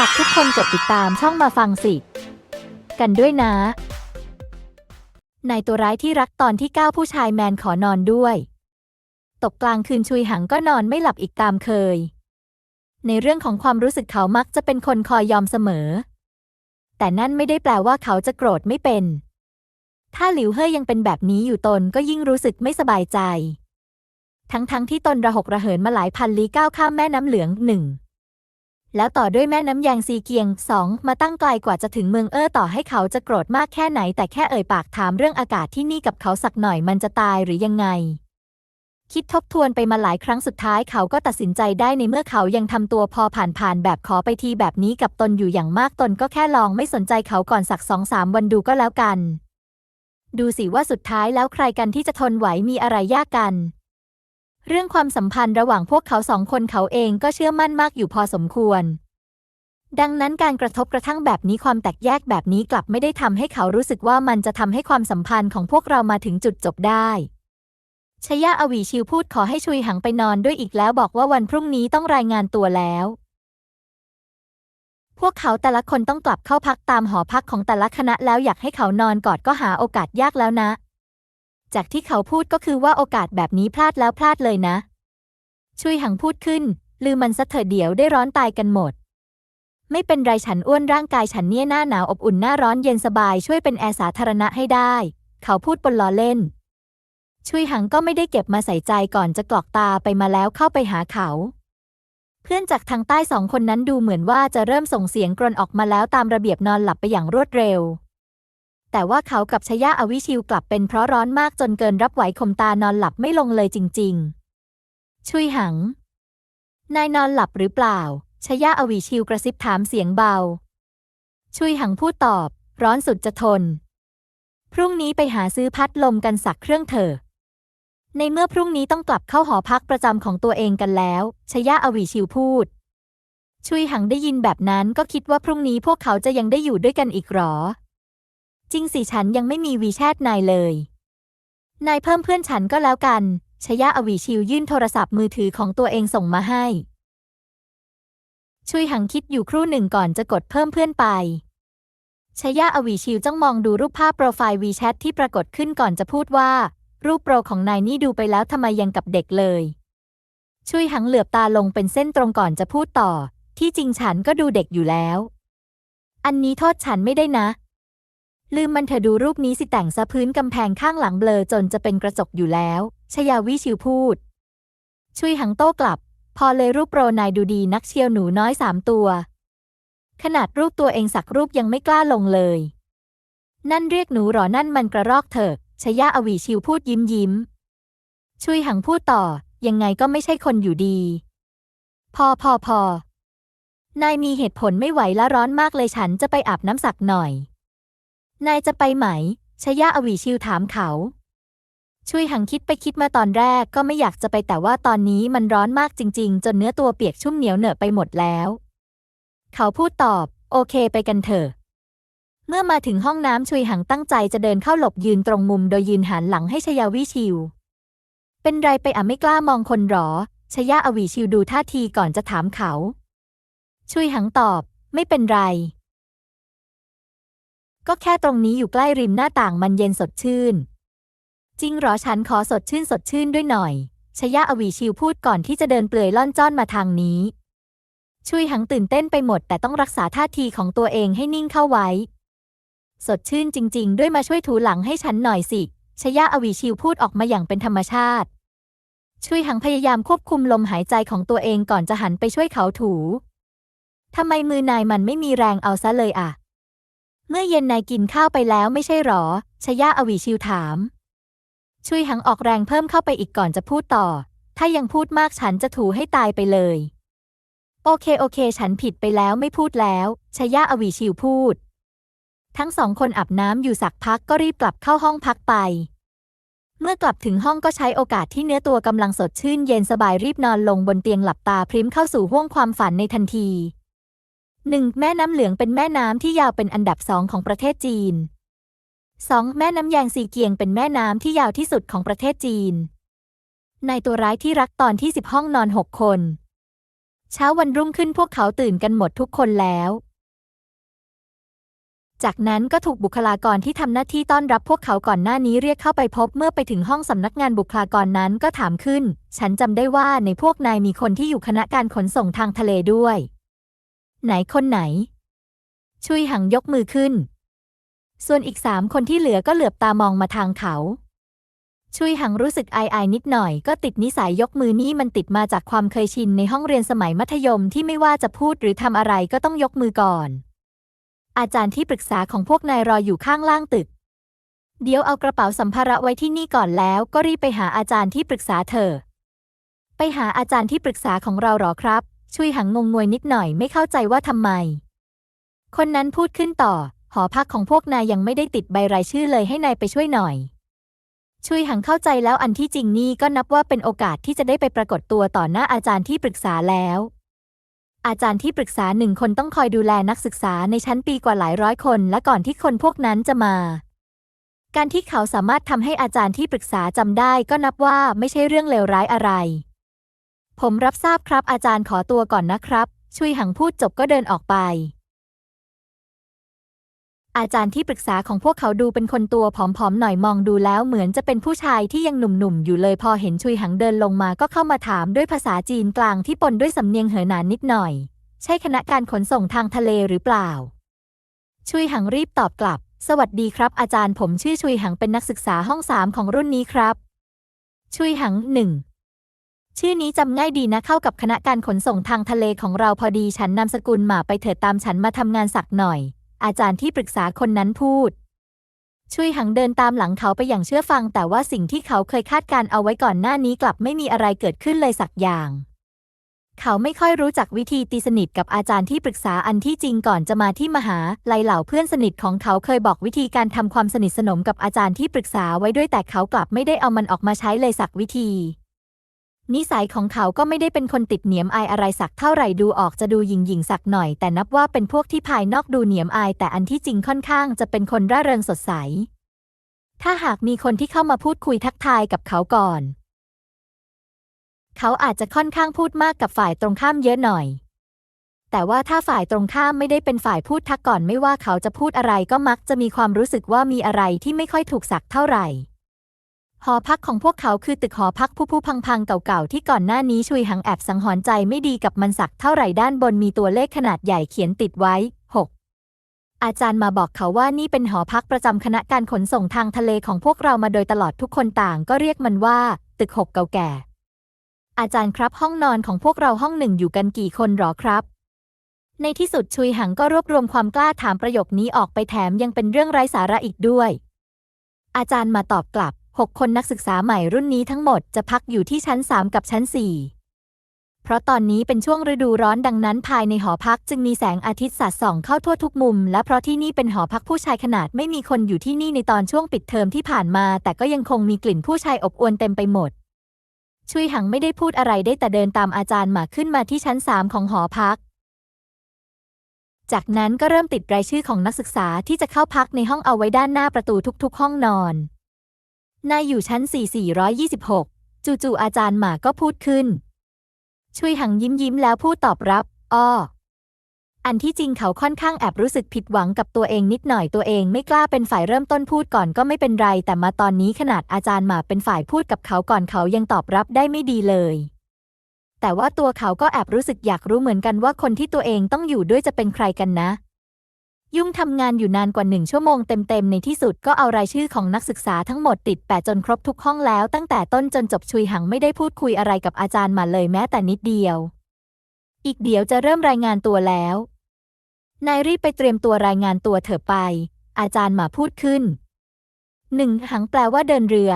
ฝากทุกคนกดติดตามช่องมาฟังสิ กันด้วยนะ นายตัวร้ายที่รักตอนที่ 9 ผู้ชายแมนขอนอนด้วย ตกกลางคืนชุยหังก็นอนไม่หลับอีกตามเคย ในเรื่องของความรู้สึกเขามักจะเป็นคนคอยยอมเสมอ แต่นั่นไม่ได้แปลว่าเขาจะโกรธไม่เป็น ถ้าหลิวเฮ่ยยังเป็นแบบนี้อยู่ตนก็ยิ่งรู้สึกไม่สบายใจ ทั้งๆทที่ตนระหกระเหินมาหลายพันลี้ก้าวข้ามแม่น้ำเหลืองหนึ่ง แล้วต่อด้วยแม่น้ำยางซีเกียงสองมาตั้งไกลกว่าจะถึงเมืองเอ้อต่อให้เขาจะโกรธมากแค่ไหน แต่แค่เอ่ยปากถามเรื่องอากาศที่นี่กับเขาสักหน่อยมันจะตายหรือยังไง คิดทบทวนไปมาหลายครั้งสุดท้ายเขาก็ตัดสินใจได้ในเมื่อเขายังทำตัวพอผ่านๆแบบขอไปทีแบบนี้กับตนอยู่อย่างมากตนก็แค่ลองไม่สนใจเขาก่อนสักสองสามวันดูก็แล้วกัน ดูสิว่าสุดท้ายแล้วใครกันที่จะทนไหวมีอะไรยากกัน เรื่องความสัมพันธ์ระหว่างพวกเขาสองคนเขาเองก็เชื่อมั่นมากอยู่พอสมควร ดังนั้นการกระทบกระทั่งแบบนี้ความแตกแยกแบบนี้กลับไม่ได้ทำให้เขารู้สึกว่ามันจะทำให้ความสัมพันธ์ของพวกเรามาถึงจุดจบได้ชยะอวีชิวพูดขอให้ชุยหังไปนอนด้วยอีกแล้วบอกว่าวันพรุ่งนี้ต้องรายงานตัวแล้ว พวกเขาแต่ละคนต้องกลับเข้าพักตามหอพักของแต่ละคณะแล้วอยากให้เขานอนกอดก็หาโอกาสยากแล้วนะ จากที่เขาพูดก็คือว่าโอกาสแบบนี้พลาดแล้วพลาดเลยนะ ชุยหังพูดขึ้น ลืมมันซะเถอะเดี๋ยวได้ร้อนตายกันหมด ไม่เป็นไรฉันอ้วนร่างกายฉันเนี่ยหน้าหนาวอบอุ่นหน้าร้อนเย็นสบายช่วยเป็นแอร์สาธารณะให้ได้ เขาพูดบนล้อเล่น ชุยหังก็ไม่ได้เก็บมาใส่ใจก่อนจะกรอกตาไปมาแล้วเข้าไปหาเขาเพื่อนจากทางใต้สองคนนั้นดูเหมือนว่าจะเริ่มส่งเสียงกรนออกมาแล้วตามระเบียบนอนหลับไปอย่างรวดเร็ว แต่ว่าเขากับชยะอวิชิวกลับเป็นเพราะร้อนมากจนเกินรับไหวคมตานอนหลับไม่ลงเลยจริง ๆ ชุยหัง นายนอนหลับหรือเปล่า ชยะอวิชิวกระซิบถามเสียงเบา ชุยหังพูดตอบ ร้อนสุดจะทน พรุ่งนี้ไปหาซื้อพัดลมกันสักเครื่องเถอะในเมื่อพรุ่งนี้ต้องกลับเข้าหอพักประจำของตัวเองกันแล้ว ชยะอวิชิวพูด ชุยหังได้ยินแบบนั้นก็คิดว่าพรุ่งนี้พวกเขาจะยังได้อยู่ด้วยกันอีกหรอ จริงสิฉันยังไม่มีวีแชทนายเลย นายเพิ่มเพื่อนฉันก็แล้วกัน ชยะอวิชิวยื่นโทรศัพท์มือถือของตัวเองส่งมาให้ชุยหังคิดอยู่ครู่หนึ่งก่อนจะกดเพิ่มเพื่อนไป ชยะอวิชิวจ้องมองดูรูปภาพโปรไฟล์วีแชทที่ปรากฏขึ้นก่อนจะพูดว่า รูปโปรของนายนี่ดูไปแล้วทำไมยังกับเด็กเลยชุยหังเหลือบตาลงเป็นเส้นตรงก่อนจะพูดต่อ ที่จริงฉันก็ดูเด็กอยู่แล้ว อันนี้โทษฉันไม่ได้นะ ลืมมันเถอดูรูปนี้สิแต่งซะพื้นกำแพงข้างหลังเบลอจนจะเป็นกระจกอยู่แล้วชยาวิชิวพูดชุยหังโต้กลับ พอเลยรูปโปรนายดูดีนักเชียวหนูน้อยสามตัว ขนาดรูปตัวเองสักรูปยังไม่กล้าลงเลย นั่นเรียกหนูหรอนั่นมันกระรอกเถอะชยะอวีชิวพูดยิ้มยิ้มชุยหังพูดต่อ ยังไงก็ไม่ใช่คนอยู่ดี พอพอพอนายมีเหตุผลไม่ไหวและร้อนมากเลยฉันจะไปอาบน้ำสักหน่อย นายจะไปไหม ชยะอวีชิวถามเขาชุยหังคิดไปคิดมาตอนแรกก็ไม่อยากจะไปแต่ว่าตอนนี้มันร้อนมากจริง ๆ จนเนื้อตัวเปียกชุ่มเหนียวเหนอะไปหมดแล้ว เขาพูดตอบ โอเคไปกันเถอะ เมื่อมาถึงห้องน้ำชุยหังตั้งใจจะเดินเข้าหลบยืนตรงมุมโดยยืนหันหลังให้ชยาวิชิว เป็นไรไปอะไม่กล้ามองคนหรอ ชยะอวีชิวดูท่าทีก่อนจะถามเขา ชุยหังตอบ ไม่เป็นไร ก็แค่ตรงนี้อยู่ใกล้ริมหน้าต่างมันเย็นสดชื่น จริงหรอฉันขอสดชื่นสดชื่นด้วยหน่อย ชยะอวีชิวพูดก่อนที่จะเดินเปลือยล่อนจ้อนมาทางนี้ชุยหังตื่นเต้นไปหมด แต่ต้องรักษาท่าทีของตัวเองให้นิ่งเข้าไว้ สดชื่นจริง ๆ ด้วยมาช่วยถูหลังให้ฉันหน่อยสิ ชยะอวีชิวพูดออกมาอย่างเป็นธรรมชาติชุยหังพยายามควบคุมลมหายใจของตัวเองก่อนจะหันไปช่วยเขาถูทำไมมือนายมันไม่มีแรงเอาซะเลยอะ เมื่อเย็นนายกินข้าวไปแล้วไม่ใช่หรอ ชยะอวีชิวถามชุยหังออกแรงเพิ่มเข้าไปอีกก่อนจะพูดต่อ ถ้ายังพูดมากฉันจะถูให้ตายไปเลย โอเคโอเค ฉันผิดไปแล้วไม่พูดแล้ว ชยะอวีชิวพูด ทั้งสองคนอาบน้ำอยู่สักพักก็รีบกลับเข้าห้องพักไป เมื่อกลับถึงห้องก็ใช้โอกาสที่เนื้อตัวกำลังสดชื่นเย็นสบายรีบนอนลงบนเตียงหลับตาพริ้มเข้าสู่ห้วงความฝันในทันที หนึ่งแม่น้ำเหลืองเป็นแม่น้ำที่ยาวเป็นอันดับสองของประเทศจีน 2. แม่น้ำยางซีเกียงเป็นแม่น้ำที่ยาวที่สุดของประเทศจีน ในตัวร้ายที่รักตอนที่ 10 ห้องนอน 6 คน เช้าวันรุ่งขึ้นพวกเขาตื่นกันหมดทุกคนแล้ว จากนั้นก็ถูกบุคลากรที่ทำหน้าที่ต้อนรับพวกเขาก่อนหน้านี้เรียกเข้าไปพบเมื่อไปถึงห้องสำนักงานบุคลากรนั้นก็ถามขึ้น ฉันจำได้ว่าในพวกนายมีคนที่อยู่คณะการขนส่งทางทะเลด้วย ไหนคนไหน ชุยหังยกมือขึ้น ส่วนอีกสามคนที่เหลือก็เหลือบตามองมาทางเขา ชุยหังรู้สึกอายๆนิดหน่อยก็ติดนิสัยยกมือนี่มันติดมาจากความเคยชินในห้องเรียนสมัยมัธยมที่ไม่ว่าจะพูดหรือทำอะไรก็ต้องยกมือก่อน อาจารย์ที่ปรึกษาของพวกนายรออยู่ข้างล่างตึก เดี๋ยวเอากระเป๋าสัมภาระไว้ที่นี่ก่อนแล้ว ก็รีบไปหาอาจารย์ที่ปรึกษาเธอ ไปหาอาจารย์ที่ปรึกษาของเราหรอครับ ชุยหังงงงวยนิดหน่อยไม่เข้าใจว่าทำไม คนนั้นพูดขึ้นต่อ หอพักของพวกนายยังไม่ได้ติดใบรายชื่อเลยให้นายไปช่วยหน่อย ชุยหังเข้าใจแล้วอันที่จริงนี่ก็นับว่าเป็นโอกาสที่จะได้ไปปรากฏตัวต่อหน้าอาจารย์ที่ปรึกษาแล้ว อาจารย์ที่ปรึกษาหนึ่งคนต้องคอยดูแลนักศึกษาในชั้นปีกว่าหลายร้อยคน และก่อนที่คนพวกนั้นจะมา การที่เขาสามารถทำให้อาจารย์ที่ปรึกษาจำได้ก็นับว่าไม่ใช่เรื่องเลวร้ายอะไร ผมรับทราบครับอาจารย์ขอตัวก่อนนะครับ ชุยหังพูดจบก็เดินออกไป อาจารย์ที่ปรึกษาของพวกเขาดูเป็นคนตัวผอมๆหน่อยมองดูแล้วเหมือนจะเป็นผู้ชายที่ยังหนุ่มๆอยู่เลยพอเห็นชุยหังเดินลงมาก็เข้ามาถามด้วยภาษาจีนกลางที่ปนด้วยสำเนียงเหอหนานนิดหน่อย ใช่คณะการขนส่งทางทะเลหรือเปล่า ชุยหังรีบตอบกลับ สวัสดีครับ อาจารย์ผมชื่อชุยหังเป็นนักศึกษาห้องสามของรุ่นนี้ครับ ชุยหังหนึ่ง ชื่อนี้จำง่ายดีนะเข้ากับคณะการขนส่งทางทะเลของเราพอดีฉันนามสกุลหมาไปเถิดตามฉันมาทำงานสักหน่อย อาจารย์ที่ปรึกษาคนนั้นพูดชุยหังเดินตามหลังเขาไปอย่างเชื่อฟัง แต่ว่าสิ่งที่เขาเคยคาดการเอาไว้ก่อนหน้านี้กลับไม่มีอะไรเกิดขึ้นเลยสักอย่าง เขาไม่ค่อยรู้จักวิธีตีสนิทกับอาจารย์ที่ปรึกษาอันที่จริงก่อนจะมาที่มหาลัยเหล่าเพื่อนสนิทของเขาเคยบอกวิธีการทำความสนิทสนมกับอาจารย์ที่ปรึกษาไว้ด้วยแต่เขากลับไม่ได้เอามันออกมาใช้เลยสักวิธี นิสัยของเขาก็ไม่ได้เป็นคนติดเหนียมอายอะไรสักเท่าไหร่ดูออกจะดูหยิ่งหยิ่งสักหน่อย แต่นับว่าเป็นพวกที่ภายนอกดูเหนียมอาย แต่อันที่จริงค่อนข้างจะเป็นคนร่าเริงสดใส ถ้าหากมีคนที่เข้ามาพูดคุยทักทายกับเขาก่อน เขาอาจจะค่อนข้างพูดมากกับฝ่ายตรงข้ามเยอะหน่อย แต่ว่าถ้าฝ่ายตรงข้ามไม่ได้เป็นฝ่ายพูดทักก่อนไม่ว่าเขาจะพูดอะไรก็มักจะมีความรู้สึกว่ามีอะไรที่ไม่ค่อยถูกสักเท่าไหร่ หอพักของพวกเขาคือตึกหอพักผู้ผู้พังๆ เก่าๆ ที่ก่อนหน้านี้ชุยหังแอบสังหรณ์ใจไม่ดีกับมันสักเท่าไหร่ด้านบนมีตัวเลขขนาดใหญ่เขียนติดไว้ 6 อาจารย์มาบอกเขาว่านี่เป็นหอพักประจำคณะการขนส่งทางทะเลของพวกเรามาโดยตลอดทุกคนต่างก็เรียกมันว่า ตึกหกเก่าแก่ อาจารย์ครับห้องนอนของพวกเราห้องหนึ่งอยู่กันกี่คนหรอครับในที่สุดชุยหังก็รวบรวมความกล้าถามประโยคนี้ออกไปแถมยังเป็นเรื่องไร้สาระอีกด้วย อาจารย์มาตอบกลับ 6 คนนักศึกษาใหม่รุ่นนี้ทั้งหมดจะพักอยู่ที่ชั้น 3 กับชั้น 4 เพราะตอนนี้เป็นช่วงฤดูร้อนดังนั้นภายในหอพักจึงมีแสงอาทิตย์สาดส่องเข้าทั่วทุกมุม และเพราะที่นี่เป็นหอพักผู้ชายขนาดไม่มีคนอยู่ที่นี่ในตอนช่วงปิดเทอมที่ผ่านมา แต่ก็ยังคงมีกลิ่นผู้ชายอบอวลเต็มไปหมดชุยหังไม่ได้พูดอะไรได้แต่เดินตามอาจารย์หมาขึ้นมาที่ชั้น3ของหอพัก จากนั้นก็เริ่มติดรายชื่อของนักศึกษาที่จะเข้าพักในห้องเอาไว้ด้านหน้าประตูทุกๆ ห้องนอน นายอยู่ชั้น 4426 จู่ๆอาจารย์หมาก็พูดขึ้นชุยหังยิ้มยิ้มแล้วพูดตอบรับ อ้อ อันที่จริงเขาค่อนข้างแอบรู้สึกผิดหวังกับตัวเองนิดหน่อยตัวเองไม่กล้าเป็นฝ่ายเริ่มต้นพูดก่อนก็ไม่เป็นไร แต่มาตอนนี้ขนาดอาจารย์หมาเป็นฝ่ายพูดกับเขาก่อนเขายังตอบรับได้ไม่ดีเลยแต่ว่าตัวเขาก็แอบรู้สึกอยากรู้เหมือนกันว่าคนที่ตัวเองต้องอยู่ด้วยจะเป็นใครกันนะ ยุ่งทำงานอยู่นานกว่าหนึ่งชั่วโมงเต็มๆ ในที่สุดก็เอารายชื่อของนักศึกษาทั้งหมดติดแปะจนครบทุกห้องแล้ว ตั้งแต่ต้นจนจบชุยหังไม่ได้พูดคุยอะไรกับอาจารย์มาเลยแม้แต่นิดเดียว อีกเดี๋ยวจะเริ่มรายงานตัวแล้ว นายรีบไปเตรียมตัวรายงานตัวเถอะไป อาจารย์หมาพูดขึ้นหนึ่งหังแปลว่าเดินเรือ